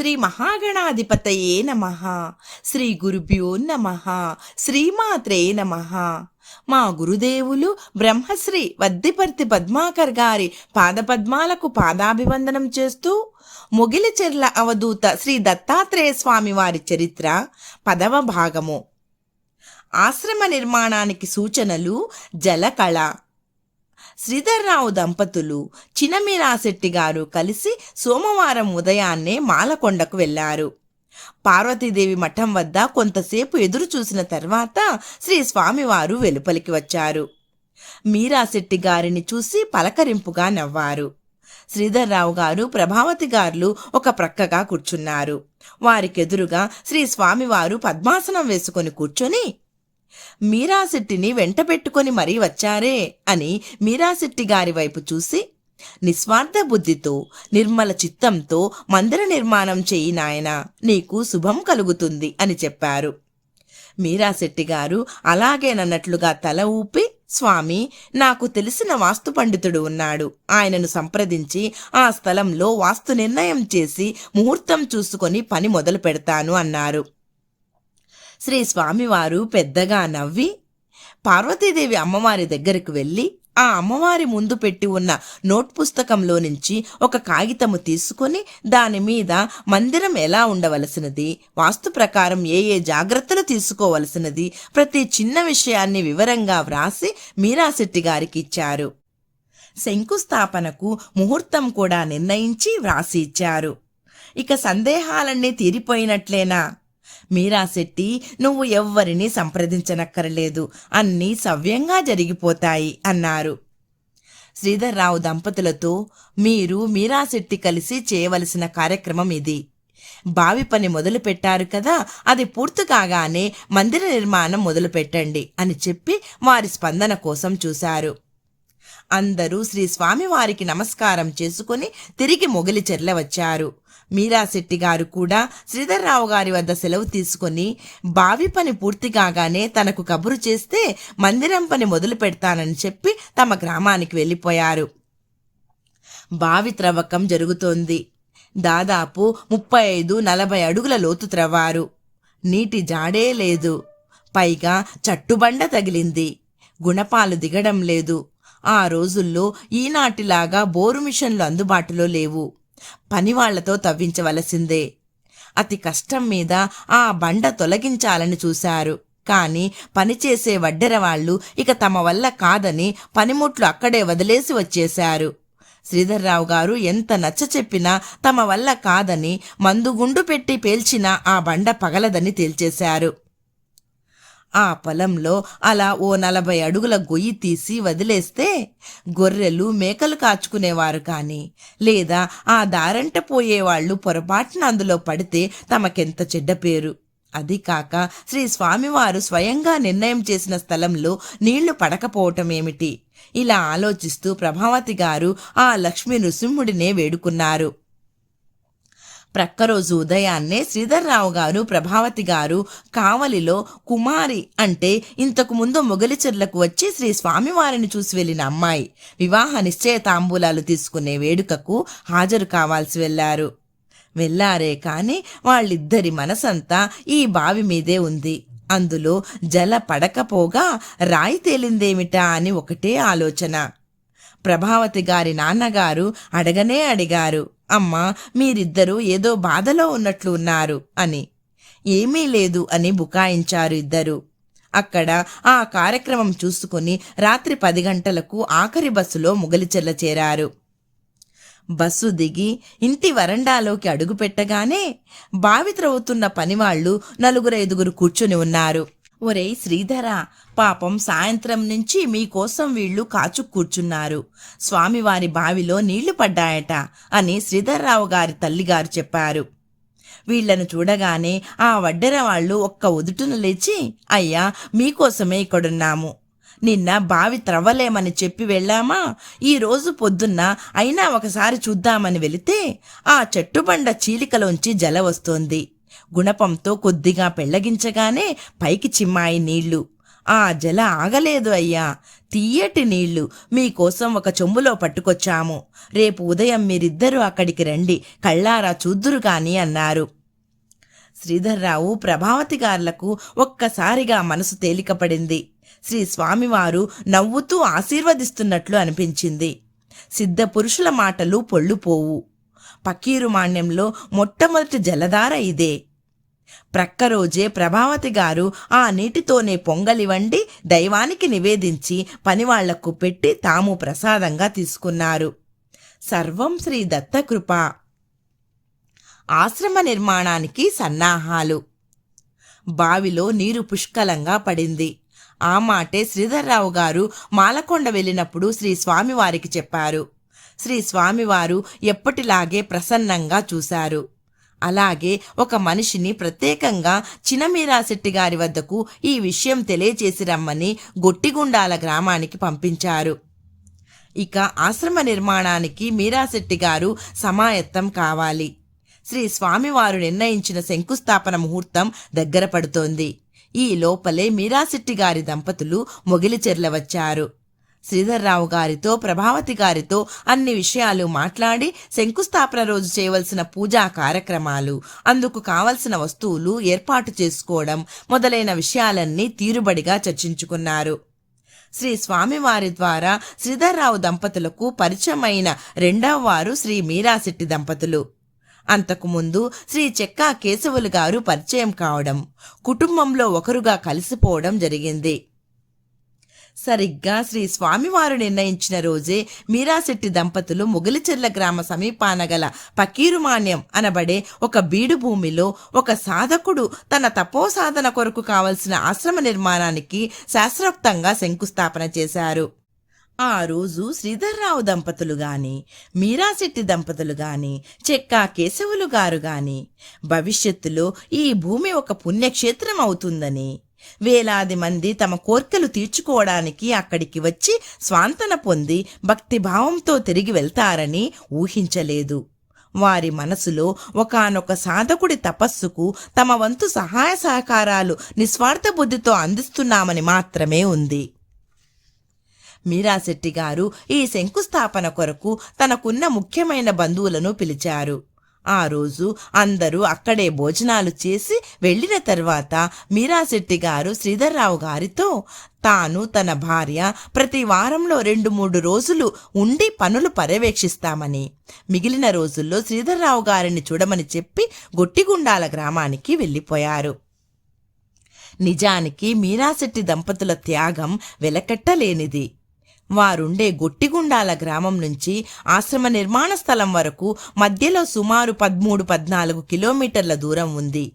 శ్రీ మహాగణాధిపతయే నమ. శ్రీ గురుభ్యో నమ. శ్రీమాత్రే నమ. మా గురుదేవులు బ్రహ్మశ్రీ వద్దిపర్తి పద్మాకర్ గారి పాదపద్మాలకు పాదాభివందనం చేస్తూ మొగిలిచెర్ల అవధూత శ్రీ దత్తాత్రేయ స్వామి వారి చరిత్ర పదవ భాగము. ఆశ్రమ నిర్మాణానికి సూచనలు జలకళ. శ్రీధర్రావు దంపతులు చినమీరాశెట్టి గారు కలిసి సోమవారం ఉదయాన్నే మాలకొండకు వెళ్ళారు. పార్వతీదేవి మఠం వద్ద కొంతసేపు ఎదురు చూసిన తర్వాత శ్రీ స్వామివారు వెలుపలికి వచ్చారు. మీరాశెట్టి గారిని చూసి పలకరింపుగా నవ్వారు. శ్రీధర్రావు గారు ప్రభావతి గారులు ఒక ప్రక్కగా కూర్చున్నారు. వారికెదురుగా శ్రీ స్వామివారు పద్మాసనం వేసుకొని కూర్చొని మీరాశెట్టిని వెంట పెట్టుకొని మరీ వచ్చారే అని మీరాశెట్టి గారి వైపు చూసి నిస్వార్థ బుద్ధితో నిర్మల చిత్తంతో మందిర నిర్మాణం చేయి నాయనా నీకు శుభం కలుగుతుంది అని చెప్పారు. మీరాశెట్టి గారు అలాగేనన్నట్లుగా తల ఊపి స్వామి నాకు తెలిసిన వాస్తు పండితుడు ఉన్నాడు. ఆయనను సంప్రదించి ఆ స్థలంలో వాస్తు నిర్ణయం చేసి ముహూర్తం చూసుకొని పని మొదలు పెడతాను అన్నారు. శ్రీ స్వామివారు పెద్దగా నవ్వి పార్వతీదేవి అమ్మవారి దగ్గరకు వెళ్ళి ఆ అమ్మవారి ముందు పెట్టి ఉన్న నోట్ పుస్తకంలో నుంచి ఒక కాగితము తీసుకొని దాని మీద మందిరం ఎలా ఉండవలసినది వాస్తు ప్రకారం ఏ ఏ జాగ్రత్తలు తీసుకోవలసినది ప్రతి చిన్న విషయాన్ని వివరంగా వ్రాసి మీరాశెట్టి గారికి ఇచ్చారు. శంకుస్థాపనకు ముహూర్తం కూడా నిర్ణయించి వ్రాసి ఇచ్చారు. ఇక సందేహాలన్నీ తీరిపోయినట్లేనా? మీరాశెట్టి నువ్వు ఎవ్వరినీ సంప్రదించనక్కరలేదు. అన్నీ సవ్యంగా జరిగిపోతాయి అన్నారు. శ్రీధర్రావు దంపతులతో మీరు మీరాశెట్టి కలిసి చేయవలసిన కార్యక్రమం ఇది. బావి పని మొదలు పెట్టారు కదా అది పూర్తి కాగానే మందిర నిర్మాణం మొదలు పెట్టండి అని చెప్పి వారి స్పందన కోసం చూశారు. అందరూ శ్రీ స్వామివారికి నమస్కారం చేసుకుని తిరిగి మొగిలి చెర్ల వచ్చారు మీరాశెట్టి గారు కూడా శ్రీధర్రావు గారి వద్ద సెలవు తీసుకొని బావి పని పూర్తి కాగానే తనకు కబురు చేస్తే మందిరం పని మొదలు పెడతానని చెప్పి తమ గ్రామానికి వెళ్ళిపోయారు. బావి త్రవ్వకం జరుగుతోంది. దాదాపు ముప్పై ఐదు నలభై అడుగుల లోతు త్రవ్వారు. నీటి జాడే లేదు. పైగా చట్టుబండ తగిలింది. గుణపాలు దిగడం లేదు. ఆ రోజుల్లో ఈనాటిలాగా బోరు మిషన్లు అందుబాటులో లేవు. పనివాళ్ళతో తవ్వించవలసిందే. అతి కష్టం మీద ఆ బండ తొలగించాలని చూశారు. కాని పనిచేసే వడ్డెరవాళ్ళు ఇక తమ వల్ల కాదని పనిముట్లు అక్కడే వదిలేసి వచ్చేశారు. శ్రీధర్రావు గారు ఎంత నచ్చ చెప్పినా తమ వల్ల కాదని మందుగుండు పెట్టి పేల్చినా ఆ బండ పగలదని తేల్చేశారు. ఆ పొలంలో అలా ఓ నలభై అడుగుల గొయ్యి తీసి వదిలేస్తే గొర్రెలు మేకలు కాచుకునేవారు కాని లేదా ఆ దారంట పోయేవాళ్ళు పొరపాటున అందులో పడితే తమకెంత చెడ్డ పేరు. అది కాక శ్రీ స్వామివారు స్వయంగా నిర్ణయం చేసిన స్థలంలో నీళ్ళు పడకపోవటమేమిటి? ఇలా ఆలోచిస్తూ ప్రభావతి గారు ఆ లక్ష్మీ నృసింహుడినే వేడుకున్నారు. ప్రక్కరోజు ఉదయాన్నే శ్రీధర్రావు గారు ప్రభావతి గారు కావలిలో కుమారి అంటే ఇంతకు ముందు మొగలిచెర్లకు వచ్చి శ్రీ స్వామివారిని చూసి వెళ్ళిన అమ్మాయి. వివాహ నిశ్చయ తాంబూలాలు తీసుకునే వేడుకకు హాజరు కావాల్సి వెళ్ళారు వెళ్ళారే కాని వాళ్ళిద్దరి మనసంతా ఈ బావి మీదే ఉంది. అందులో జల పడకపోగా రాయి తేలిందేమిటా అని ఒకటే ఆలోచన. ప్రభావతి గారి నాన్నగారు అడగనే అడిగారు. అమ్మా మీరిద్దరూ ఏదో బాధలో ఉన్నట్లు ఉన్నారు అని. ఏమీ లేదు అని బుకాయించారు ఇద్దరు. అక్కడ ఆ కార్యక్రమం చూసుకుని రాత్రి పది గంటలకు ఆఖరి బస్సులో ముగలిచెల్ల చేరారు. బస్సు దిగి ఇంటి వరండాలోకి అడుగుపెట్టగానే బావి త్రవ్వుతున్న పనివాళ్ళు నలుగురైదుగురు కూర్చుని ఉన్నారు. ఒరేయ్ శ్రీధర పాపం సాయంత్రం నుంచి మీకోసం వీళ్ళు కాచు కూర్చున్నారు. స్వామివారి బావిలో నీళ్ళు పడ్డాయట అని శ్రీధర్రావు గారి తల్లిగారు చెప్పారు. వీళ్ళను చూడగానే ఆ వడ్డెర వాళ్ళు ఒక్క ఉదుటును లేచి అయ్యా మీకోసమే ఇక్కడున్నాము. నిన్న బావి త్రవ్వలేమని చెప్పి వెళ్ళామా? ఈరోజు పొద్దున్న అయినా ఒకసారి చూద్దామని వెళితే ఆ చెట్టుబండ చీలికలోంచి జల వస్తోంది. గుణపంతో కొద్దిగా పెళ్ళగించగానే పైకి చిమ్మాయి నీళ్ళు. ఆ జల ఆగలేదు అయ్యా. తీయటి నీళ్ళు. మీకోసం ఒక చెంబులో పట్టుకొచ్చాము. రేపు ఉదయం మీరిద్దరూ అక్కడికి రండి. కళ్ళారా చూద్దురు కాని అన్నారు. శ్రీధర్రావు ప్రభావతి గార్లకు ఒక్కసారిగా మనసు తేలికపడింది. శ్రీ స్వామివారు నవ్వుతూ ఆశీర్వదిస్తున్నట్లు అనిపించింది. సిద్ధ పురుషుల మాటలు పొళ్ళుపోవు పకీరు మాణ్యంలో మొట్టమొదటి జలధార ఇదే. ప్రక్క రోజే ప్రభావతి గారు ఆ నీటితోనే పొంగలి వండి దైవానికి నివేదించి పనివాళ్ళకు పెట్టి తాము ప్రసాదంగా తీసుకున్నారు. సర్వం శ్రీ దత్తకృప ఆశ్రమ నిర్మాణానికి సన్నాహాలు. బావిలో నీరు పుష్కలంగా పడింది. ఆ మాటే శ్రీధర్రావు గారు మాలకొండ వెళ్ళినప్పుడు శ్రీ స్వామివారికి చెప్పారు. శ్రీ స్వామివారు ఎప్పటిలాగే ప్రసన్నంగా చూశారు. అలాగే ఒక మనిషిని ప్రత్యేకంగా చినమీరాశెట్టి గారి వద్దకు ఈ విషయం తెలియచేసి రమ్మని గొట్టిగుండాల గ్రామానికి పంపించారు. ఇక ఆశ్రమ నిర్మాణానికి మీరాశెట్టి గారు సమాయత్తం కావాలి. శ్రీ స్వామివారు నిర్ణయించిన శంకుస్థాపన ముహూర్తం దగ్గర పడుతోంది. ఈ లోపలే మీరాశెట్టి గారి దంపతులు మొగిలిచెర్ల వచ్చారు శ్రీధర్రావు గారితో ప్రభావతి గారితో అన్ని విషయాలు మాట్లాడి శంకుస్థాపన రోజు చేయవలసిన పూజా కార్యక్రమాలు అందుకు కావలసిన వస్తువులు ఏర్పాటు చేసుకోవడం మొదలైన విషయాలన్నీ తీరుబడిగా చర్చించుకున్నారు. శ్రీ స్వామివారి ద్వారా శ్రీధర్రావు దంపతులకు పరిచయమైన రెండవ వారు శ్రీ మీరాశెట్టి దంపతులు. అంతకుముందు శ్రీ చెక్కా కేశవులు గారు పరిచయం కావడం కుటుంబంలో ఒకరుగా కలిసిపోవడం జరిగింది. సరిగ్గా శ్రీ స్వామివారు నిర్ణయించిన రోజే మీరాశెట్టి దంపతులు ముగిలిచెర్ల గ్రామ సమీపాన గల పకీరుమాన్యం అనబడే ఒక బీడు భూమిలో ఒక సాధకుడు తన తపోసాధన కొరకు కావలసిన ఆశ్రమ నిర్మాణానికి శాస్త్రోక్తంగా శంకుస్థాపన చేశారు. ఆ రోజు శ్రీధర్రావు దంపతులు గాని మీరాశెట్టి దంపతులు గాని చెక్కా కేశవులు గారు గాని భవిష్యత్తులో ఈ భూమి ఒక పుణ్యక్షేత్రం అవుతుందని వేలాది మంది తమ కోర్కెలు తీర్చుకోవడానికి అక్కడికి వచ్చి స్వాంతన పొంది భక్తిభావంతో తిరిగి వెళ్తారని ఊహించలేదు. వారి మనసులో ఒకానొక సాధకుడి తపస్సుకు తమ వంతు సహాయ సహకారాలు నిస్వార్థ బుద్ధితో అందిస్తున్నామని మాత్రమే ఉంది. మీరాశెట్టి గారు ఈ శంకుస్థాపన కొరకు తనకున్న ముఖ్యమైన బంధువులను పిలిచారు. ఆ రోజు అందరూ అక్కడే భోజనాలు చేసి వెళ్ళిన తర్వాత మీరాశెట్టి గారు శ్రీధర్రావు గారితో తాను తన భార్య ప్రతి వారంలో రెండు మూడు రోజులు ఉండి పనులు పర్యవేక్షిస్తామని మిగిలిన రోజుల్లో శ్రీధర్రావు గారిని చూడమని చెప్పి గొట్టిగుండాల గ్రామానికి వెళ్ళిపోయారు. నిజానికి మీరాశెట్టి దంపతుల త్యాగం వెలకట్టలేనిది. వారుండే గొట్టిగుండాల గ్రామం నుంచి ఆశ్రమ నిర్మాణ స్థలం వరకు మధ్యలో సుమారు పదమూడు పద్నాలుగు కిలోమీటర్ల దూరం ఉంది.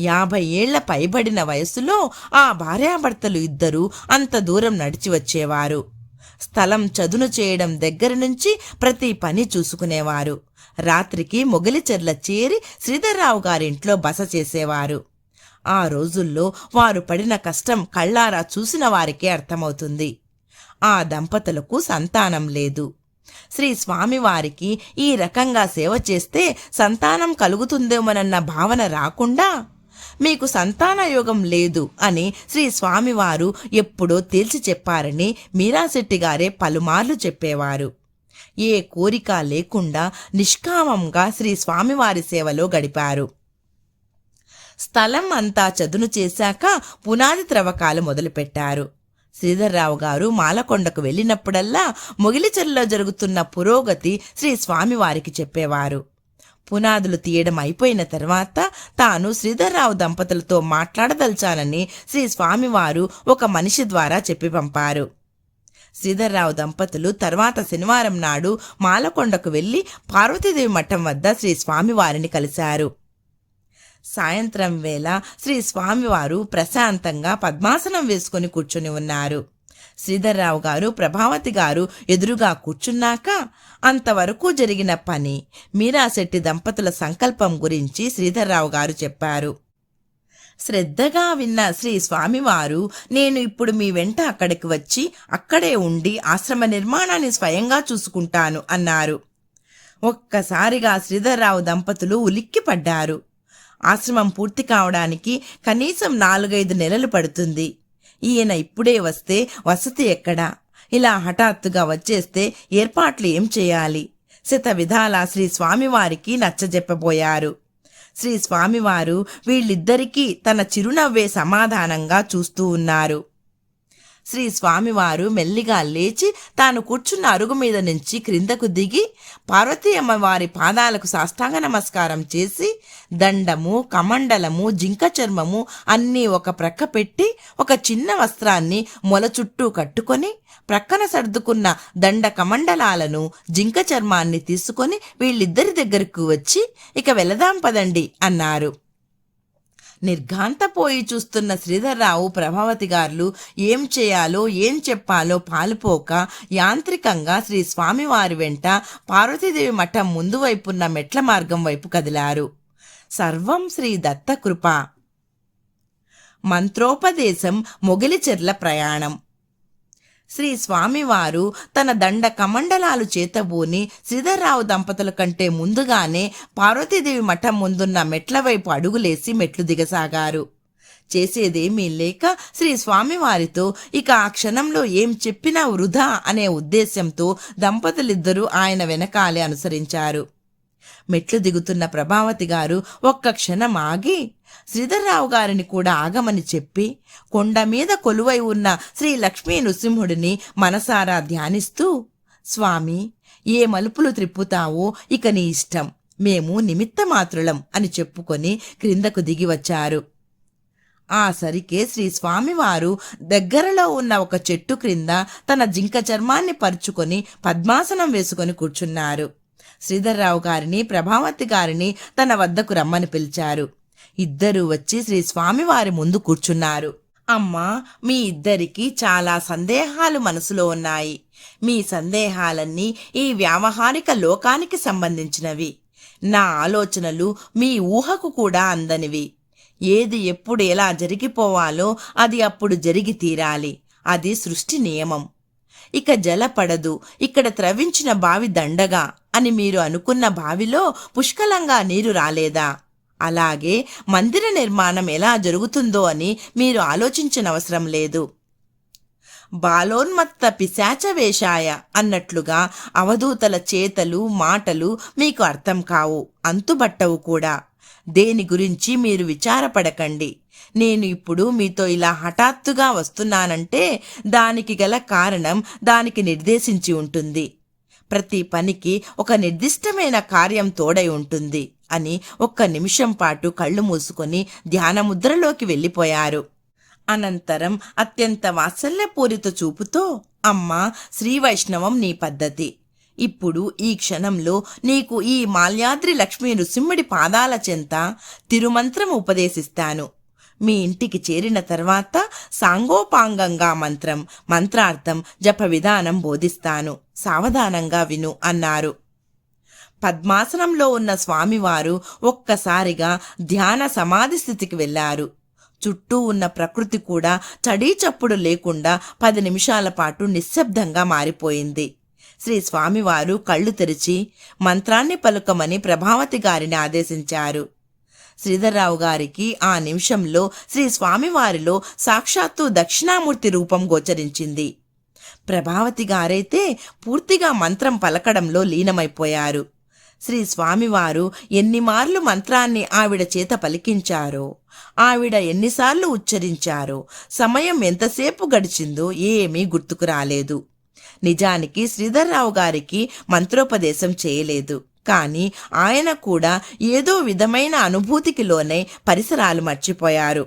యాభై ఏళ్ళ పైబడిన వయసులో ఆ భార్యాభర్తలు ఇద్దరూ అంత దూరం నడిచి వచ్చేవారు. స్థలం చదును చేయడం దగ్గర నుంచి ప్రతి పని చూసుకునేవారు. రాత్రికి మొగలిచెర్ల చేరి శ్రీధర్రావు గారింట్లో బస చేసేవారు. ఆ రోజుల్లో వారు పడిన కష్టం కళ్ళారా చూసిన వారికే అర్థమవుతుంది. ఆ దంపతులకు సంతానం లేదు. శ్రీ స్వామివారికి ఈ రకంగా సేవ చేస్తే సంతానం కలుగుతుందేమోనన్న భావన రాకుండా మీకు సంతాన యోగం లేదు అని శ్రీ స్వామివారు ఎప్పుడో తేల్చి చెప్పారని మీరాశెట్టి గారే పలుమార్లు చెప్పేవారు. ఏ కోరిక లేకుండా నిష్కామంగా శ్రీ స్వామివారి సేవలో గడిపారు. స్థలం అంతా చదును చేశాక పునాది త్రవ్వకాలు మొదలుపెట్టారు. శ్రీధర్రావు గారు మాలకొండకు వెళ్ళినప్పుడల్లా మొగిలిచెరులో జరుగుతున్న పురోగతి శ్రీ స్వామివారికి చెప్పేవారు. పునాదులు తీయడం అయిపోయిన తర్వాత తాను శ్రీధర్రావు దంపతులతో మాట్లాడదలిచానని శ్రీ స్వామివారు ఒక మనిషి ద్వారా చెప్పి పంపారు. శ్రీధర్రావు దంపతులు తర్వాత శనివారం నాడు మాలకొండకు వెళ్ళి పార్వతీదేవి మఠం వద్ద శ్రీ స్వామివారిని కలిశారు. సాయంత్రం వేళ శ్రీ స్వామివారు ప్రశాంతంగా పద్మాసనం వేసుకుని కూర్చుని ఉన్నారు. శ్రీధర్రావు గారు ప్రభావతి గారు ఎదురుగా కూర్చున్నాక అంతవరకు జరిగిన పని మీరాశెట్టి దంపతుల సంకల్పం గురించి శ్రీధర్రావు గారు చెప్పారు. శ్రద్ధగా విన్న శ్రీ స్వామివారు నేను ఇప్పుడు మీ వెంట అక్కడికి వచ్చి అక్కడే ఉండి ఆశ్రమ నిర్మాణాన్ని స్వయంగా చూసుకుంటాను అన్నారు. ఒక్కసారిగా శ్రీధర్రావు దంపతులు ఉలిక్కిపడ్డారు. ఆశ్రమం పూర్తి కావడానికి కనీసం నాలుగైదు నెలలు పడుతుంది. ఈయన ఇప్పుడే వస్తే వసతి ఎక్కడా? ఇలా హఠాత్తుగా వచ్చేస్తే ఏర్పాట్లు ఏం చేయాలి? శత విధాల శ్రీ స్వామివారికి నచ్చజెప్పబోయారు. శ్రీ స్వామివారు వీళ్ళిద్దరికీ తన చిరునవ్వే సమాధానంగా చూస్తూ ఉన్నారు. శ్రీ స్వామివారు మెల్లిగా లేచి తాను కూర్చున్న అరుగు మీద నుంచి క్రిందకు దిగి పార్వతీ అమ్మవారి పాదాలకు సాష్టాంగ నమస్కారం చేసి దండము కమండలము జింక చర్మము అన్నీ ఒక ప్రక్క పెట్టి ఒక చిన్న వస్త్రాన్ని మొల చుట్టూ కట్టుకొని ప్రక్కన సర్దుకున్న దండ కమండలాలను జింక చర్మాన్ని తీసుకొని వీళ్ళిద్దరి దగ్గరకు వచ్చి ఇక వెళదాం పదండి అన్నారు. నిర్ఘాంతపోయి చూస్తున్న శ్రీధర్రావు ప్రభావతి గారులు ఏం చేయాలో ఏం చెప్పాలో పాలుపోక యాంత్రికంగా శ్రీ స్వామివారి వెంట పార్వతీదేవి మఠం ముందు వైపున్న మెట్ల మార్గం వైపు కదిలారు. సర్వం శ్రీ దత్త కృప మంత్రోపదేశం మొగిలిచెర్ల ప్రయాణం. శ్రీ స్వామివారు తన దండ కమండలాలు చేతబూని శ్రీధర్రావు దంపతుల కంటే ముందుగానే పార్వతీదేవి మఠం ముందున్న మెట్ల వైపు అడుగులేసి మెట్లు దిగసాగారు. చేసేదేమీ లేక శ్రీ స్వామివారితో ఇక ఆ క్షణంలో ఏం చెప్పినా వృధా అనే ఉద్దేశంతో దంపతులిద్దరూ ఆయన వెనకాలే అనుసరించారు. మెట్లు దిగుతున్న ప్రభావతి గారు ఒక్క క్షణం ఆగి శ్రీధర్రావు గారిని కూడా ఆగమని చెప్పి కొండ మీద కొలువై ఉన్న శ్రీ లక్ష్మీ నృసింహుడిని మనసారా ధ్యానిస్తూ స్వామి ఏ మలుపులు త్రిప్పుతావో ఇక నీ ఇష్టం. మేము నిమిత్త మాత్రులం అని చెప్పుకొని క్రిందకు దిగి వచ్చారు. ఆ సరికే శ్రీ స్వామివారు దగ్గరలో ఉన్న ఒక చెట్టు క్రింద తన జింక చర్మాన్ని పరుచుకొని పద్మాసనం వేసుకొని కూర్చున్నారు. శ్రీధర్రావు గారిని ప్రభావతి గారిని తన వద్దకు రమ్మని పిలిచారు. ఇద్దరూ వచ్చి శ్రీ స్వామివారి ముందు కూర్చున్నారు. అమ్మా మీ ఇద్దరికీ చాలా సందేహాలు మనసులో ఉన్నాయి. మీ సందేహాలన్నీ ఈ వ్యావహారిక లోకానికి సంబంధించినవి. నా ఆలోచనలు మీ ఊహకు కూడా అందనివి ఏది ఎప్పుడు ఎలా జరిగిపోవాలో అది అప్పుడు జరిగి తీరాలి. అది సృష్టి నియమం. ఇక జల పడదు ఇక్కడ త్రవించిన బావి దండగా అని మీరు అనుకున్న బావిలో పుష్కలంగా నీరు రాలేదా? అలాగే మందిర నిర్మాణం ఎలా జరుగుతుందో అని మీరు ఆలోచించనవసరం లేదు. బాలోన్మత్త పిశాచ వేషాయ అన్నట్లుగా అవధూతల చేతలు మాటలు మీకు అర్థం కావు అంతుబట్టవు కూడా. దేని గురించి మీరు విచారపడకండి. నేను ఇప్పుడు మీతో ఇలా హఠాత్తుగా వస్తున్నానంటే దానికి గల కారణం దానికి నిర్దేశించి ఉంటుంది. ప్రతి పనికి ఒక నిర్దిష్టమైన కార్యం తోడై ఉంటుంది. అని ఒక్క నిమిషం పాటు కళ్ళు మూసుకొని ధ్యానముద్రలోకి వెళ్ళిపోయారు. అనంతరం అత్యంత వాత్సల్యపూరిత చూపుతో అమ్మా శ్రీ వైష్ణవం నీ పద్ధతి. ఇప్పుడు ఈ క్షణంలో నీకు ఈ మాల్యాద్రి లక్ష్మీ నృసింహుడి పాదాల చెంత తిరుమంత్రం ఉపదేశిస్తాను. మీ ఇంటికి చేరిన తర్వాత సాంగోపాంగంగా మంత్రం మంత్రార్థం జప విధానం బోధిస్తాను. సావధానంగా విను అన్నారు. పద్మాసనంలో ఉన్న స్వామివారు ఒక్కసారిగా ధ్యాన సమాధి స్థితికి వెళ్ళారు. చుట్టూ ఉన్న ప్రకృతి కూడా చడీ చప్పుడు లేకుండా పది నిమిషాల పాటు నిశ్శబ్దంగా మారిపోయింది. శ్రీ స్వామివారు కళ్ళు తెరిచి మంత్రాన్ని పలుకమని ప్రభావతి గారిని ఆదేశించారు. శ్రీధర్రావు గారికి ఆ నిమిషంలో శ్రీ స్వామివారిలో సాక్షాత్తు దక్షిణామూర్తి రూపం గోచరించింది. ప్రభావతి గారైతే పూర్తిగా మంత్రం పలకడంలో లీనమైపోయారు. శ్రీ స్వామివారు ఎన్నిమార్లు మంత్రాన్ని ఆవిడ చేత పలికించారో ఆవిడ ఎన్నిసార్లు ఉచ్చరించారో సమయం ఎంతసేపు గడిచిందో ఏమీ గుర్తుకు రాలేదు. నిజానికి శ్రీధర్రావు గారికి మంత్రోపదేశం చేయలేదు. కానీ ఆయన కూడా ఏదో విధమైన అనుభూతికి లోనై పరిసరాలు మర్చిపోయారు.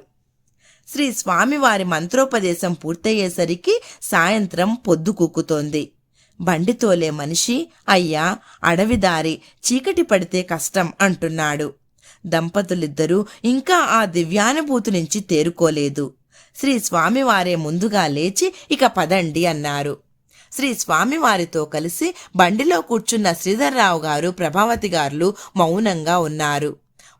శ్రీ స్వామివారి మంత్రోపదేశం పూర్తయ్యేసరికి సాయంత్రం పొద్దుకూకుతోంది. బండి తోలే మనిషి అయ్యా అడవిదారి చీకటి పడితే కష్టం అంటున్నాడు. దంపతులిద్దరూ ఇంకా ఆ దివ్యానుభూతి నుంచి తేరుకోలేదు. శ్రీ స్వామివారే ముందుగా లేచి ఇక పదండి అన్నారు. శ్రీ స్వామివారితో కలిసి బండిలో కూర్చున్న శ్రీధర్రావు గారు ప్రభావతి గారులు మౌనంగా ఉన్నారు.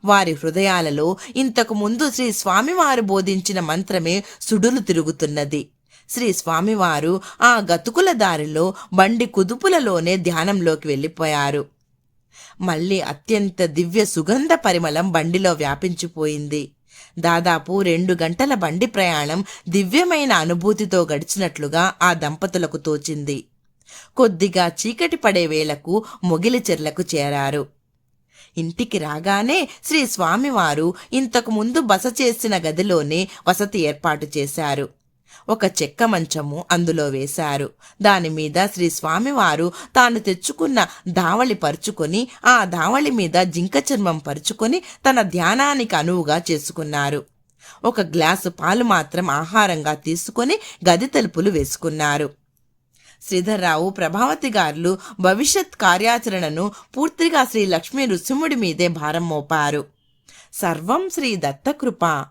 వారి హృదయాలలో ఇంతకు ముందు శ్రీ స్వామివారు బోధించిన మంత్రమే సుడులు తిరుగుతున్నది. శ్రీ స్వామివారు ఆ గతుకుల దారిలో బండి కుదుపులలోనే ధ్యానంలోకి వెళ్ళిపోయారు. మళ్ళీ అత్యంత దివ్య సుగంధ పరిమళం బండిలో వ్యాపించిపోయింది. దాదాపు రెండు గంటల బండి ప్రయాణం దివ్యమైన అనుభూతితో గడిచినట్లుగా ఆ దంపతులకు తోచింది. కొద్దిగా చీకటి పడే వేళకు మొగిలి చెర్లకు చేరారు. ఇంటికి రాగానే శ్రీ స్వామివారు ఇంతకు ముందు బస చేసిన గదిలోనే వసతి ఏర్పాటు చేశారు. ఒక చెక్క మంచము అందులో వేశారు. దానిమీద శ్రీ స్వామివారు తాను తెచ్చుకున్న దావళి పరుచుకొని ఆ దావళి మీద జింక చర్మం పరుచుకొని తన ధ్యానానికి అనువుగా చేసుకున్నారు. ఒక గ్లాసు పాలు మాత్రం ఆహారంగా తీసుకొని గది తలుపులు వేసుకున్నారు. శ్రీధర్రావు ప్రభావతి గారులు భవిష్యత్ కార్యాచరణను పూర్తిగా శ్రీ లక్ష్మీ నృసింహుడి మీదే భారం మోపారు. సర్వం శ్రీ దత్తకృప.